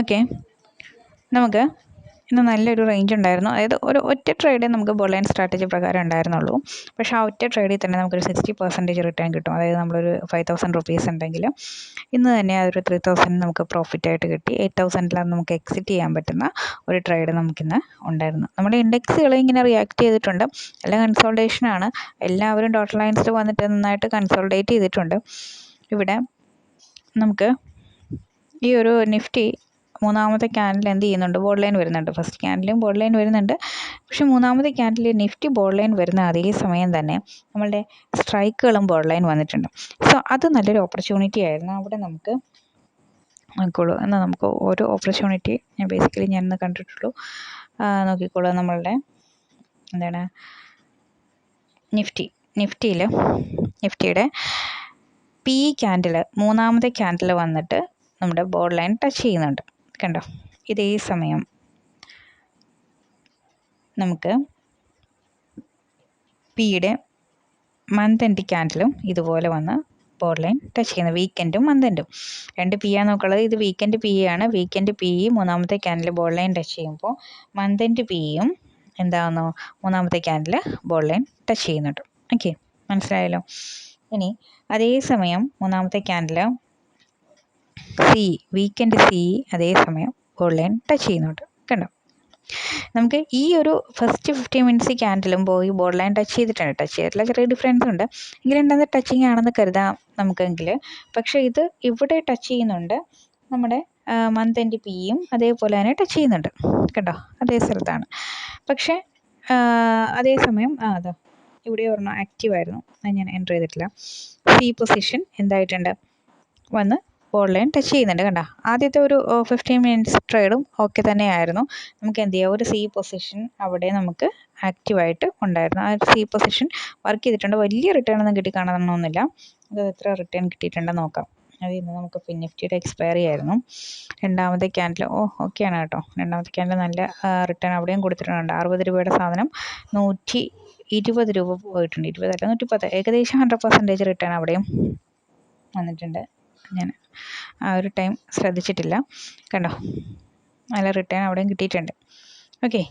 Okay. നമുക്ക് ഇന്ന് നല്ലൊരു റേഞ്ച് ഉണ്ടായിരുന്നു. അതായത് ഒരു ഒറ്റ ട്രേഡേ നമുക്ക് ബോളൈൻ സ്ട്രാറ്റജി പ്രകാരം ഉണ്ടായിരുന്നുള്ളൂ. പക്ഷേ ആ ഒറ്റ ട്രേഡിൽ തന്നെ നമുക്കൊരു സിക്സ്റ്റി പെർസെന്റേജ് റിട്ടേൺ കിട്ടും. അതായത് നമ്മളൊരു ഫൈവ് തൗസൻഡ് റുപ്പീസ് ഉണ്ടെങ്കിൽ ഇന്ന് തന്നെ അതൊരു ത്രീ തൗസൻഡ് നമുക്ക് പ്രോഫിറ്റ് ആയിട്ട് കിട്ടി. എയ്റ്റ് തൗസൻഡിലാണ് നമുക്ക് എക്സിറ്റ് ചെയ്യാൻ പറ്റുന്ന ഒരു ട്രേഡ് നമുക്കിന്ന് ഉണ്ടായിരുന്നു. നമ്മുടെ ഇൻഡെക്സുകൾ ഇങ്ങനെ റിയാക്ട് ചെയ്തിട്ടുണ്ട്. എല്ലാം കൺസോൾട്ടേഷനാണ് എല്ലാവരും ഡോട്ട് ലൈൻസിൽ വന്നിട്ട് നന്നായിട്ട് കൺസോൾട്ടേറ്റ് ചെയ്തിട്ടുണ്ട്. ഇവിടെ നമുക്ക് ഈ ഒരു നിഫ്റ്റി മൂന്നാമത്തെ ക്യാൻഡിൽ എന്ത് ചെയ്യുന്നുണ്ട്? ബോർഡ് ലൈൻ വരുന്നുണ്ട്. ഫസ്റ്റ് ക്യാൻഡിലും ബോർഡ് ലൈൻ വരുന്നുണ്ട്. പക്ഷേ മൂന്നാമത്തെ ക്യാൻഡിൽ നിഫ്റ്റി ബോർഡ് ലൈൻ വരുന്ന അതേ സമയം തന്നെ നമ്മളുടെ സ്ട്രൈക്കുകളും ബോർഡ് ലൈൻ വന്നിട്ടുണ്ട്. സോ അത് നല്ലൊരു ഓപ്പർച്യൂണിറ്റി ആയിരുന്നു. അവിടെ നമുക്ക് നോക്കിക്കോളൂ. എന്നാൽ നമുക്ക് ഓരോ ഓപ്പർച്യൂണിറ്റി ഞാൻ ബേസിക്കലി ഞാൻ ഇന്ന് കണ്ടിട്ടുള്ളൂ നോക്കിക്കോളൂ നമ്മളുടെ എന്താണ്? നിഫ്റ്റി നിഫ്റ്റിയിൽ നിഫ്റ്റിയുടെ പി ക്യാൻഡിൽ മൂന്നാമത്തെ ക്യാൻഡിൽ വന്നിട്ട് നമ്മുടെ ബോർഡ് ലൈൻ ടച്ച് ചെയ്യുന്നുണ്ട്. കണ്ടോ? ഇതേ സമയം നമുക്ക് പിയുടെ മന്ത് എൻഡ് ക്യാൻഡിലും ഇതുപോലെ വന്ന് ബോർഡ് ലൈൻ ടച്ച് ചെയ്യുന്നത് വീക്കെൻഡും മന്ത് എൻഡും രണ്ട് പി ആണ് നോക്കുള്ളത് ഇത് വീക്കെൻഡ് പി ആണ്. വീക്കെൻഡ് പി മൂന്നാമത്തെ ക്യാൻഡിൽ ബോർഡ് ലൈൻ ടച്ച് ചെയ്യുമ്പോൾ മന്ത് എൻഡ് പിയും എന്താണെന്നോ മൂന്നാമത്തെ ക്യാൻഡിൽ ബോർഡ് ലൈൻ ടച്ച് ചെയ്യുന്നുണ്ട്. ഓക്കെ മനസ്സിലായല്ലോ? ഇനി അതേസമയം മൂന്നാമത്തെ ക്യാൻഡിൽ സി വീക്കെൻഡ് സി അതേസമയം ഗോൾഡ് ലൈൻ ടച്ച് ചെയ്യുന്നുണ്ട്. കണ്ടോ? നമുക്ക് ഈ ഒരു ഫസ്റ്റ് ഫിഫ്റ്റീൻ മിനിറ്റ്സ് ക്യാൻഡിലും പോയി ബോൾ ലൈൻ ടച്ച് ചെയ്തിട്ടുണ്ട്. ടച്ച് ചെയ്തിട്ടുള്ള ചെറിയ ഡിഫറൻസ് ഉണ്ട്. എങ്കിലും എന്താ ടച്ചിങ് ആണെന്ന് കരുതാം നമുക്കെങ്കിൽ. പക്ഷേ ഇത് ഇവിടെ ടച്ച് ചെയ്യുന്നുണ്ട്. നമ്മുടെ മന്ത് എൻഡ് പിയും അതേപോലെ തന്നെ ടച്ച് ചെയ്യുന്നുണ്ട്. കേട്ടോ അതേ സ്ഥലത്താണ്. പക്ഷേ അതേസമയം ആ അതോ. ഇവിടെ ഒരെണ്ണം ആക്റ്റീവായിരുന്നു അത് ഞാൻ എന്റർ ചെയ്തിട്ടില്ല. സി പൊസിഷൻ എന്തായിട്ടുണ്ട്? വന്ന് ബോർഡ് ലൈൻ ടച്ച് ചെയ്യുന്നുണ്ട് കണ്ടോ. ആദ്യത്തെ ഒരു ഫിഫ്റ്റീൻ മിനിറ്റ്സ് ട്രേഡും ഓക്കെ തന്നെയായിരുന്നു. നമുക്ക് എന്ത് ചെയ്യാം? ഒരു സി പൊസിഷൻ അവിടെ നമുക്ക് ആക്റ്റീവായിട്ട് ഉണ്ടായിരുന്നു. ആ സി പൊസിഷൻ വർക്ക് ചെയ്തിട്ടുണ്ട്. വലിയ റിട്ടേൺ ഒന്നും കിട്ടി കാണണമെന്നൊന്നുമില്ല അത് എത്ര റിട്ടേൺ കിട്ടിയിട്ടുണ്ടെന്ന് നോക്കാം. അത് ഇന്ന് നമുക്ക് ഫിൻ നിഫ്റ്റിയുടെ എക്സ്പയറി ആയിരുന്നു രണ്ടാമത്തെ ക്യാൻഡിൽ ഓ ഓക്കെയാണ് കേട്ടോ. രണ്ടാമത്തെ ക്യാൻഡിൽ നല്ല റിട്ടേൺ അവിടെയും കൊടുത്തിട്ടുണ്ട്. അറുപത് രൂപയുടെ സാധനം നൂറ്റി ഇരുപത് രൂപ പോയിട്ടുണ്ട്. ഇരുപതല്ല നൂറ്റിപ്പത്ത് ഏകദേശം ഹൺഡ്രഡ് പെർസെന്റേജ് റിട്ടേൺ അവിടെയും വന്നിട്ടുണ്ട്. ഞാൻ ആ ഒരു ടൈം ശ്രദ്ധിച്ചിട്ടില്ല. കണ്ടോ? നല്ല റിട്ടേൺ അവിടെയും കിട്ടിയിട്ടുണ്ട്. ഓക്കെ.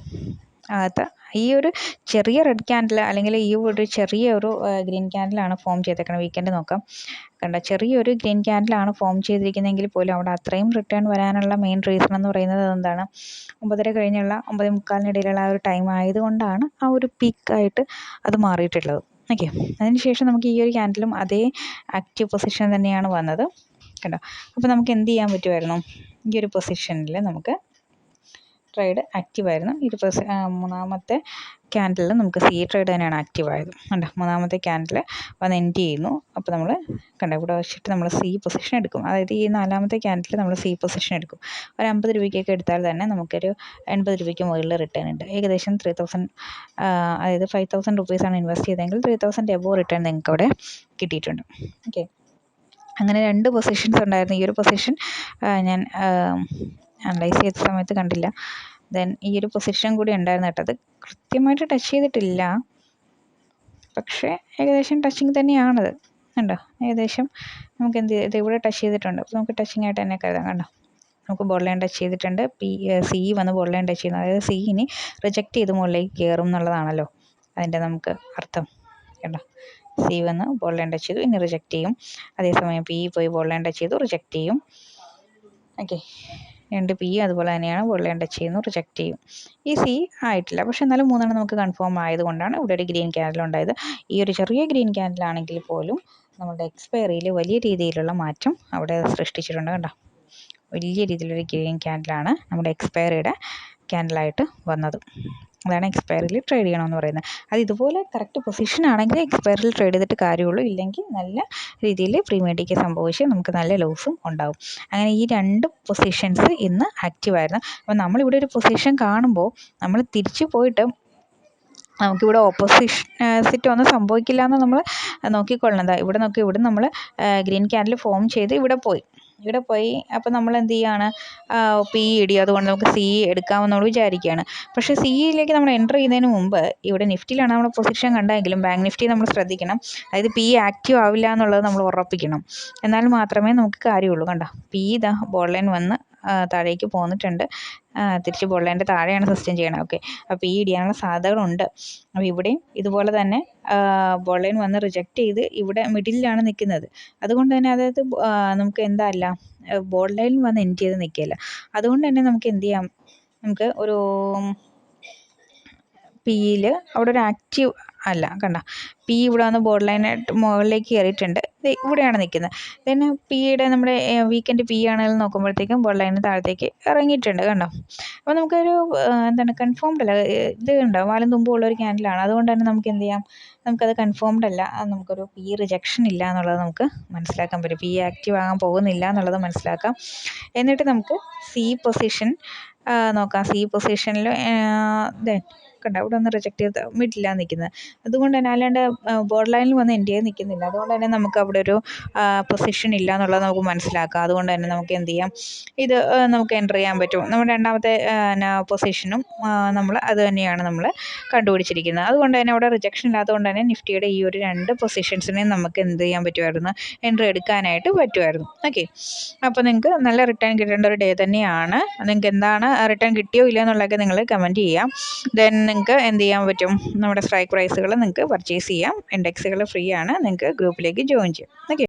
അകത്ത് ഈ ഒരു ചെറിയ റെഡ് ക്യാൻഡിൽ അല്ലെങ്കിൽ ഈ ഒരു ചെറിയ ഒരു ഗ്രീൻ ക്യാൻഡിലാണ് ഫോം ചെയ്തേക്കുന്നത് വീക്കെൻഡ് നോക്കാം. കണ്ട? ചെറിയൊരു ഗ്രീൻ ക്യാൻഡിലാണ് ഫോം ചെയ്തിരിക്കുന്നതെങ്കിൽ പോലും അവിടെ അത്രയും റിട്ടേൺ വരാനുള്ള മെയിൻ റീസൺ എന്ന് പറയുന്നത് എന്താണ് ഒമ്പതര കഴിഞ്ഞുള്ള ഒമ്പത് മുക്കാലിനിടയിലുള്ള ആ ഒരു ടൈം ആയതുകൊണ്ടാണ് ആ ഒരു പീക്കായിട്ട് അത് മാറിയിട്ടുള്ളത്. ഓക്കെ അതിനുശേഷം നമുക്ക് ഈ ഒരു ക്യാൻഡിലും അതേ ആക്റ്റീവ് പൊസിഷൻ തന്നെയാണ് വന്നത്. കണ്ടോ? അപ്പോൾ നമുക്ക് എന്ത് ചെയ്യാൻ പറ്റുമായിരുന്നു ഈ ഒരു പൊസിഷനിൽ നമുക്ക് ട്രേഡ് ആക്റ്റീവായിരുന്നു പൊസി മൂന്നാമത്തെ ക്യാൻഡിൽ നമുക്ക് സി ട്രേഡ് തന്നെയാണ് ആക്റ്റീവ് ആയത്. കണ്ടോ? മൂന്നാമത്തെ ക്യാൻഡിൽ വന്ന് എൻഡ് ചെയ്യുന്നു. അപ്പോൾ നമ്മൾ കണ്ടോ? ഇവിടെ വെച്ചിട്ട് നമ്മൾ സി പൊസിഷൻ എടുക്കും. അതായത് ഈ നാലാമത്തെ ക്യാൻഡിൽ നമ്മൾ സി പൊസിഷൻ എടുക്കും. ഒരു അമ്പത് രൂപയ്ക്കൊക്കെ എടുത്താൽ തന്നെ നമുക്കൊരു എൺപത് രൂപയ്ക്ക് മുകളിൽ റിട്ടേൺ ഉണ്ട്. ഏകദേശം ത്രീ തൗസൻഡ് അതായത് ഫൈവ് തൗസൻഡ് റുപ്പീസാണ് ഇൻവെസ്റ്റ് ചെയ്തതെങ്കിൽ ത്രീ തൗസൻഡ് എബോ റിട്ടേൺ നിങ്ങൾക്ക് അവിടെ കിട്ടിയിട്ടുണ്ട്. ഓക്കെ അങ്ങനെ രണ്ട് പൊസിഷൻസ് ഉണ്ടായിരുന്നു. ഈ ഒരു പൊസിഷൻ ഞാൻ അനലൈസ് ചെയ്ത സമയത്ത് കണ്ടില്ല. ദെൻ ഈ ഒരു പൊസിഷൻ കൂടി ഉണ്ടായിരുന്നു കേട്ടോ. അത് കൃത്യമായിട്ട് ടച്ച് ചെയ്തിട്ടില്ല. പക്ഷേ ഏകദേശം ടച്ചിങ് തന്നെയാണത്. കണ്ടോ? ഏകദേശം നമുക്ക് എന്ത് ഇത് ഇവിടെ ടച്ച് ചെയ്തിട്ടുണ്ട്. അപ്പോൾ നമുക്ക് ടച്ചിങ് ആയിട്ട് തന്നെ കരുതാം. കണ്ടോ? നമുക്ക് ബോൾ ലൈൻ ടച്ച് ചെയ്തിട്ടുണ്ട്. പി സി വന്ന് ബോൾ ലൈൻ ടച്ച് ചെയ്യുന്നു. അതായത് സി ഇനി റിജക്റ്റ് ചെയ്ത് മുകളിലേക്ക് കയറും എന്നുള്ളതാണല്ലോ അതിന്റെ നമുക്ക് അർത്ഥം. കണ്ടോ? സി വന്ന് ബോൾ ലൈൻ ടച്ച് ചെയ്തു ഇനി റിജക്റ്റ് ചെയ്യും. അതേസമയം പി പോയി ബോൾ ലൈൻ ടച്ച് ചെയ്തു റിജക്റ്റ് ചെയ്യും. ഓക്കെ രണ്ട് പി അതുപോലെ തന്നെയാണ് ലൈൻ ടച്ച് ചെയ്യുന്നു റിജക്റ്റ് ചെയ്യും. ഈ സി ആയിട്ടില്ല. പക്ഷേ എന്നാലും മൂന്നെണ്ണം നമുക്ക് കൺഫേം ആയതുകൊണ്ടാണ് ഇവിടെ ഒരു ഗ്രീൻ ക്യാൻഡിൽ ഉണ്ടായത്. ഈ ഒരു ചെറിയ ഗ്രീൻ ക്യാൻഡിലാണെങ്കിൽ പോലും നമ്മുടെ എക്സ്പയറിയിൽ വലിയ രീതിയിലുള്ള മാറ്റം അവിടെ സൃഷ്ടിച്ചിട്ടുണ്ട് കണ്ടോ. വലിയ രീതിയിലൊരു ഗ്രീൻ ക്യാൻഡിലാണ് നമ്മുടെ എക്സ്പയറിയുടെ ക്യാൻഡിലായിട്ട് വന്നത്. അതാണ് എക്സ്പയറിൽ ട്രേഡ് ചെയ്യണമെന്ന് പറയുന്നത്. അത് ഇതുപോലെ കറക്റ്റ് പൊസിഷൻ ആണെങ്കിൽ എക്സ്പയറിൽ ട്രേഡ് ചെയ്തിട്ട് കാര്യമുള്ളൂ. ഇല്ലെങ്കിൽ നല്ല രീതിയിൽ പ്രീമിയഡിക്ക് സംഭവിച്ച് നമുക്ക് നല്ല ലോസും ഉണ്ടാവും. അങ്ങനെ ഈ രണ്ട് പൊസിഷൻസ് ഇന്ന് ആക്റ്റീവായിരുന്നു അപ്പോൾ നമ്മളിവിടെ ഒരു പൊസിഷൻ കാണുമ്പോൾ നമ്മൾ തിരിച്ചു പോയിട്ട് നമുക്കിവിടെ ഓപ്പോസിഷൻ സിറ്റ് ഒന്നും സംഭവിക്കില്ല എന്ന് നമ്മൾ നോക്കിക്കൊള്ളണം. ഇവിടെ നോക്കി ഇവിടെ നമ്മൾ ഗ്രീൻ ക്യാൻഡിൽ ഫോം ചെയ്ത് ഇവിടെ പോയി. ഇവിടെ പോയി നമ്മൾ എന്ത് ചെയ്യുകയാണ് പി ഇ ഇടി അതുകൊണ്ട് നമുക്ക് സി എടുക്കാമെന്ന് നമ്മൾ വിചാരിക്കുകയാണ്. പക്ഷേ സി ഇയിലേക്ക് നമ്മൾ എന്റർ ചെയ്യുന്നതിന് മുമ്പ് ഇവിടെ നിഫ്റ്റിയിലാണ് നമ്മൾ പൊസിഷൻ കണ്ടതെങ്കിലും ബാങ്ക് നിഫ്റ്റി നമ്മൾ ശ്രദ്ധിക്കണം. അതായത് പി ആക്റ്റീവ് ആവില്ല എന്നുള്ളത് നമ്മൾ ഉറപ്പിക്കണം. എന്നാൽ മാത്രമേ നമുക്ക് കാര്യമുള്ളൂ. കണ്ടോ? പി ഇതാ ബോൾ ലൈൻ വന്ന് താഴേക്ക് പോന്നിട്ടുണ്ട്. തിരിച്ച് പൊള്ളേന്റെ താഴെയാണ് സസ്റ്റെയിൻ ചെയ്യണത്. ഓക്കെ. അപ്പോൾ ഈ ഇടിയാനുള്ള സാധ്യതകളുണ്ട്. അപ്പോൾ ഇവിടെയും ഇതുപോലെ തന്നെ പൊള്ളേൻ വന്ന് റിജക്റ്റ് ചെയ്ത് ഇവിടെ മിഡിലാണ് നിൽക്കുന്നത് അതുകൊണ്ട് തന്നെ അതായത് നമുക്ക് എന്താ അല്ല ബോൾ ലൈൻ വന്ന് എൻഡ് ചെയ്ത് നിൽക്കില്ല അതുകൊണ്ട് തന്നെ നമുക്ക് എന്ത് ചെയ്യാം? നമുക്ക് ഒരു പിയിൽ അവിടെ ഒരു ആക്റ്റീവ് അല്ല കണ്ട. പി ഇവിടെ വന്ന് ബോർഡർ ലൈനായിട്ട് മുകളിലേക്ക് കയറിയിട്ടുണ്ട്. ഇവിടെയാണ് നിൽക്കുന്നത്. പിന്നെ പിയുടെ നമ്മുടെ വീക്കെൻഡ് പി ആണെങ്കിൽ നോക്കുമ്പോഴത്തേക്കും ബോർഡർ ലൈന് താഴത്തേക്ക് ഇറങ്ങിയിട്ടുണ്ട് കണ്ടോ? അപ്പോൾ നമുക്കൊരു എന്താണ് കൺഫേംഡ് അല്ല ഇത് ഉണ്ടോ വാലും തുമ്പും ഒരു ക്യാൻഡിലാണ് അതുകൊണ്ട് തന്നെ നമുക്ക് എന്ത് ചെയ്യാം? നമുക്കത് കൺഫേംഡ് അല്ല. നമുക്കൊരു പി റിജക്ഷൻ ഇല്ല എന്നുള്ളത് നമുക്ക് മനസ്സിലാക്കാൻ പറ്റും പി ആക്റ്റീവ് ആകാൻ പോകുന്നില്ല എന്നുള്ളത് മനസ്സിലാക്കാം. എന്നിട്ട് നമുക്ക് സി പൊസിഷൻ നോക്കാം. സി പൊസിഷനിൽ കണ്ട ഇവിടെ ഒന്ന് റിജക്റ്റ് ചെയ്ത് മിഡിലാണ് നിൽക്കുന്നത് അതുകൊണ്ട് തന്നെ അല്ലാണ്ട് ബോർഡർ ലൈനിൽ വന്ന് എന്റെ നിൽക്കുന്നില്ല അതുകൊണ്ട് തന്നെ നമുക്ക് അവിടെ ഒരു പൊസിഷൻ ഇല്ല എന്നുള്ളത് നമുക്ക് മനസ്സിലാക്കാം. അതുകൊണ്ട് തന്നെ നമുക്ക് എന്ത് ചെയ്യാം? ഇത് നമുക്ക് എന്റർ ചെയ്യാൻ പറ്റും. നമ്മുടെ രണ്ടാമത്തെ പൊസിഷനും നമ്മൾ അത് തന്നെയാണ് നമ്മൾ കണ്ടുപിടിച്ചിരിക്കുന്നത്. അതുകൊണ്ട് തന്നെ അവിടെ റിജക്ഷൻ ഇല്ലാത്തതുകൊണ്ട് തന്നെ നിഫ്റ്റിയുടെ ഈ ഒരു രണ്ട് പൊസിഷൻസിനെയും നമുക്ക് എന്ത് ചെയ്യാൻ പറ്റുമായിരുന്നു? എൻട്രി എടുക്കാനായിട്ട് പറ്റുമായിരുന്നു. ഓക്കെ അപ്പോൾ നിങ്ങൾക്ക് നല്ല റിട്ടേൺ കിട്ടേണ്ട ഒരു ഡേ തന്നെയാണ്. നിങ്ങൾക്ക് എന്താണ് റിട്ടേൺ കിട്ടിയോ ഇല്ലയോ എന്നുള്ളതൊക്കെ നിങ്ങൾ കമന്റ് ചെയ്യാം. ദെൻ നിങ്ങൾക്ക് എന്ത് ചെയ്യാൻ പറ്റും? നമ്മുടെ സ്ട്രൈക്ക് പ്രൈസുകൾ നിങ്ങൾക്ക് പർച്ചേസ് ചെയ്യാം. ഇൻഡെക്സുകൾ ഫ്രീ ആണ്. നിങ്ങൾക്ക് ഗ്രൂപ്പിലേക്ക് ജോയിൻ ചെയ്യാം. ഓക്കെ